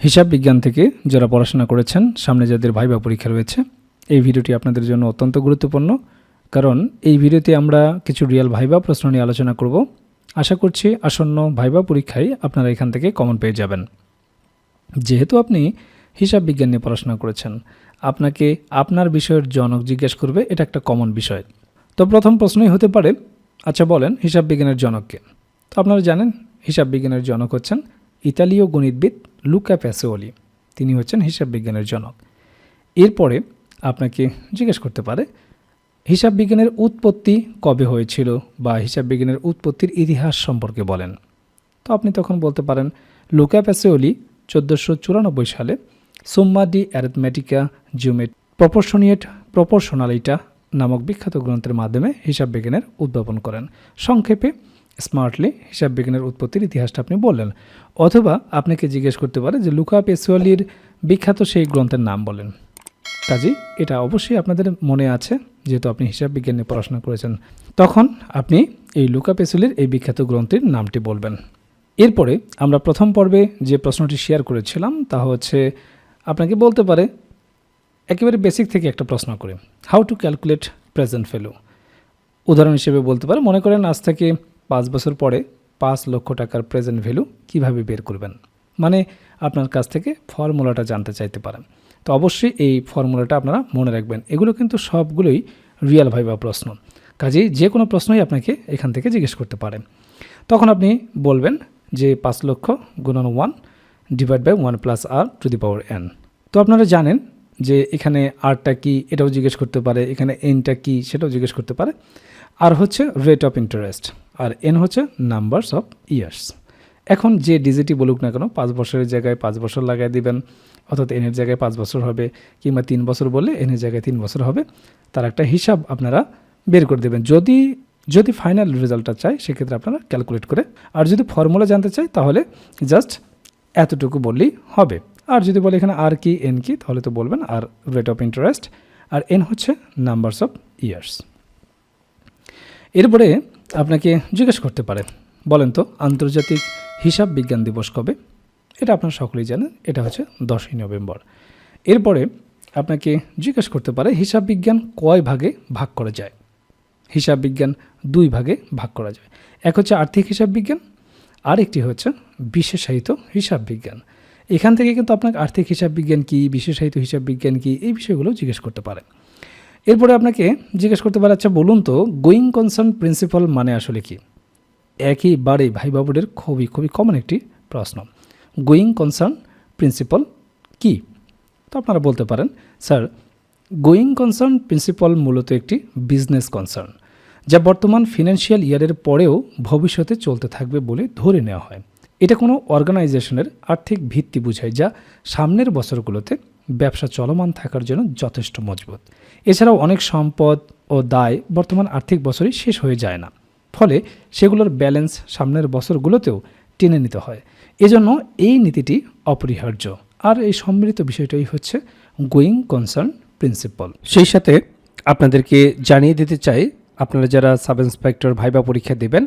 হিসাব বিজ্ঞান থেকে যারা পড়াশোনা করেছেন, সামনে যাদের ভাইবা পরীক্ষা রয়েছে, এই ভিডিওটি আপনাদের জন্য অত্যন্ত গুরুত্বপূর্ণ। কারণ এই ভিডিওতে আমরা কিছু রিয়েল ভাইবা প্রশ্ন নিয়ে আলোচনা করব। আশা করছি আসন্ন ভাইবা পরীক্ষায় আপনারা এখান থেকে কমন পেয়ে যাবেন। যেহেতু আপনি হিসাব বিজ্ঞান নিয়ে পড়াশোনা করেছেন, আপনাকে আপনার বিষয়ের জনক জিজ্ঞেস করবে, এটা একটা কমন বিষয়। তো প্রথম প্রশ্নই হতে পারে আচ্ছা বলেন হিসাব বিজ্ঞানের জনককে। তো আপনারা জানেন, হিসাব বিজ্ঞানের জনক হচ্ছেন ইতালীয় গণিতবিদ লুকা প্যাসোলি তিনি হচ্ছেন হিসাব বিজ্ঞানের জনক। এরপরে আপনাকে জিজ্ঞেস করতে পারে, হিসাব বিজ্ঞানের উৎপত্তি কবে হয়েছিল বা হিসাব বিজ্ঞানের উৎপত্তির ইতিহাস সম্পর্কে বলেন। তো আপনি তখন বলতে পারেন, লুকা প্যাসিওলি চোদ্দোশো চুরানব্বই সালে সুম্মা ডি অ্যারিথমেটিকা জিওমেট প্রপোর্শনিয়েট প্রপোর্শনালিটা নামক বিখ্যাত গ্রন্থের মাধ্যমে হিসাব বিজ্ঞানের উদ্ভাবন করেন। সংক্ষেপে স্মার্টলি হিসাব বিজ্ঞানের উৎপত্তির ইতিহাসটা আপনি বললেন। অথবা আপনাকে জিজ্ঞেস করতে পারে যে লুকা পেসুয়ালির বিখ্যাত সেই গ্রন্থের নাম বলেন। কাজেই এটা অবশ্যই আপনাদের মনে আছে, যেহেতু আপনি হিসাব বিজ্ঞান নিয়ে পড়াশোনা করেছেন। তখন আপনি এই লুকা পেসুলির এই বিখ্যাত গ্রন্থের নামটি বলবেন। এরপরে আমরা প্রথম পর্বে যে প্রশ্নটি শেয়ার করেছিলাম, তা হচ্ছে আপনাকে বলতে পারে, একেবারে বেসিক থেকে একটা প্রশ্ন করে। How to calculate present value উদাহরণ হিসেবে বলতে পারে, মনে করেন আজ থেকে পাঁচ বছর পরে পাঁচ লক্ষ টাকার প্রেজেন্ট ভ্যালু কীভাবে বের করবেন? মানে আপনার কাছ থেকে ফর্মুলাটা জানতে চাইতে পারেন। তো অবশ্যই এই ফর্মুলাটা আপনারা মনে রাখবেন। এগুলো কিন্তু সবগুলোই রিয়াল ভাইবা প্রশ্ন। কাজেই যে কোনো প্রশ্নই আপনাকে এখান থেকে জিজ্ঞেস করতে পারে। তখন আপনি বলবেন যে পাঁচ লক্ষ গুণন one divide by one plus r to the power n তো আপনারা জানেন যে এখানে আরটা কি এটাও জিজ্ঞেস করতে পারে, এখানে এনটা কি সেটাও জিজ্ঞেস করতে পারে। আর হচ্ছে রেট অফ ইন্টারেস্ট আর এন হচ্ছে নাম্বারস অফ ইয়ার্স এখন যে ডিজিটই বলুক না কেন, পাঁচ বছরের জায়গায় পাঁচ বছর লাগাই দিবেন, অর্থাৎ এনের জায়গায় পাঁচ বছর হবে, কিংবা তিন বছর বললে এনের জায়গায় তিন বছর হবে, তার একটা হিসাব আপনারা বের করে দেবেন। যদি যদি ফাইনাল রেজাল্টটা চাই, সেক্ষেত্রে আপনারা ক্যালকুলেট করে, আর যদি ফর্মুলা জানতে চাই, তাহলে জাস্ট এতটুকু বললেই হবে। আর যদি বলে এখানে আর কি এন কি, তাহলে তো বলবেন আর রেট অফ ইন্টারেস্ট আর এন হচ্ছে নাম্বারস অফ ইয়ার্স এরপরে আপনাকে জিজ্ঞেস করতে পারে। বলেন তো, আন্তর্জাতিক হিসাব বিজ্ঞান দিবস কবে? এটা আপনারা সকলেই জানেন, এটা হচ্ছে দশই নভেম্বর। এরপরে আপনাকে জিজ্ঞেস করতে পারে, হিসাব বিজ্ঞান কয় ভাগে ভাগ করা যায়? হিসাব বিজ্ঞান দুই ভাগে ভাগ করা যায়। এক হচ্ছে আর্থিক হিসাব বিজ্ঞান, আরেকটি হচ্ছে বিশেষায়িত হিসাব বিজ্ঞান। এখান থেকে কিন্তু আপনাকে আর্থিক হিসাব বিজ্ঞান কী, বিশেষায়িত হিসাব বিজ্ঞান কী, এই বিষয়গুলো জিজ্ঞেস করতে পারে এরপরে আপনাকে জিজ্ঞেস করতে পারে আচ্ছা বলুন তো গোয়িং কনসার্ন প্রিন্সিপাল মানে আসলে কি? একইবারেই ভাই বাবুদের খুবই খুবই কমন একটি প্রশ্ন। গোয়িং কনসার্ন প্রিন্সিপাল কি? তো আপনারা বলতে পারেন, স্যার গোয়িং কনসার্ন প্রিন্সিপাল মূলত একটি বিজনেস কনসার্ন যা বর্তমান ফিনান্সিয়াল ইয়ারের পরেও ভবিষ্যতে চলতে থাকবে বলে ধরে নেওয়া হয়। এটা কোনো অর্গানাইজেশনের আর্থিক ভিত্তি বোঝায়, যা সামনের বছরগুলোতে ব্যবসা চলমান থাকার জন্য যথেষ্ট মজবুত। এছাড়াও অনেক সম্পদ ও দায় বর্তমান আর্থিক বছরই শেষ হয়ে যায় না। ফলে সেগুলোর ব্যালেন্স সামনের বছরগুলোতেও টেনে নিতে হয়। এজন্য এই নীতিটি অপরিহার্য। আর এই সম্মিলিত বিষয়টাই হচ্ছে গোয়িং কনসার্ন প্রিন্সিপাল। সেই সাথে আপনাদেরকে জানিয়ে দিতে চাই, আপনারা যারা সাব ইন্সপেক্টর ভাইবা পরীক্ষা দেবেন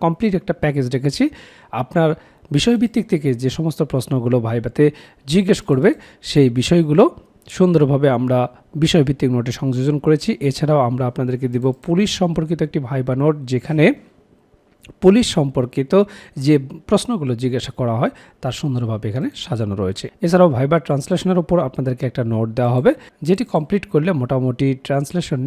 কমপ্লিট একটা প্যাকেজ রেখেছি। আপনার বিষয়ভিত্তিক থেকে যে সমস্ত প্রশ্নগুলো ভাইবাতে জিজ্ঞেস করবে, সেই বিষয়গুলো সুন্দরভাবে আমরা বিষয়ভিত্তিক নোটে সংযোজন করেছি। এছাড়াও আমরা আপনাদেরকে দেব পুলিশ সম্পর্কিত একটি ভাইবা নোট, যেখানে পুলিশ সম্পর্কিত যে প্রশ্নগুলো জিজ্ঞাসা করা হয়, তার সুন্দরভাবে এখানে সাজানো রয়েছে। এছাড়াও ভাইবার ট্রান্সলেশনের উপর আপনাদেরকে একটা নোট দেওয়া হবে, যেটি কমপ্লিট করলে মোটামুটি ট্রান্সলেশন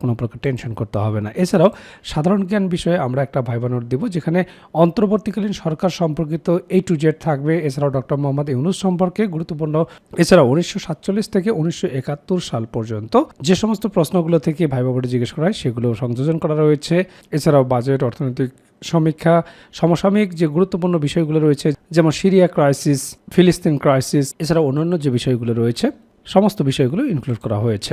কোনো প্রকার টেনশন করতে হবে না। এছাড়াও সাধারণ জ্ঞান বিষয়ে আমরা একটা ভাইবা নোট দেবো, যেখানে অন্তর্বর্তীকালীন সরকার সম্পর্কিত এই টু জেড থাকবে। এছাড়াও ডক্টর মোহাম্মদ ইউনুস সম্পর্কে গুরুত্বপূর্ণ। এছাড়াও উনিশশো সাতচল্লিশ থেকে উনিশশো একাত্তর সাল পর্যন্ত যে সমস্ত প্রশ্নগুলো থেকে ভাইবা বোর্ডে জিজ্ঞেস করা হয়, সেগুলো সংযোজন করা রয়েছে। এছাড়াও বাজেট অর্থনৈতিক সমীক্ষা, সমসাময়িক যে গুরুত্বপূর্ণ বিষয়গুলো রয়েছে, যেমন সিরিয়া ক্রাইসিস ফিলিস্তিন ক্রাইসিস এছাড়াও অন্যান্য যে বিষয়গুলো রয়েছে, সমস্ত বিষয়গুলো ইনক্লুড করা হয়েছে।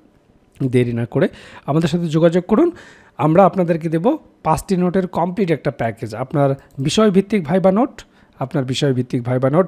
দেরি না করে আমাদের সাথে যোগাযোগ করুন। আমরা আপনাদেরকে দেব পাঁচটি নোটের কমপ্লিট একটা প্যাকেজ আপনার বিষয়ভিত্তিক ভাইবা নোট আপনার বিষয়ভিত্তিক ভাইবা নোট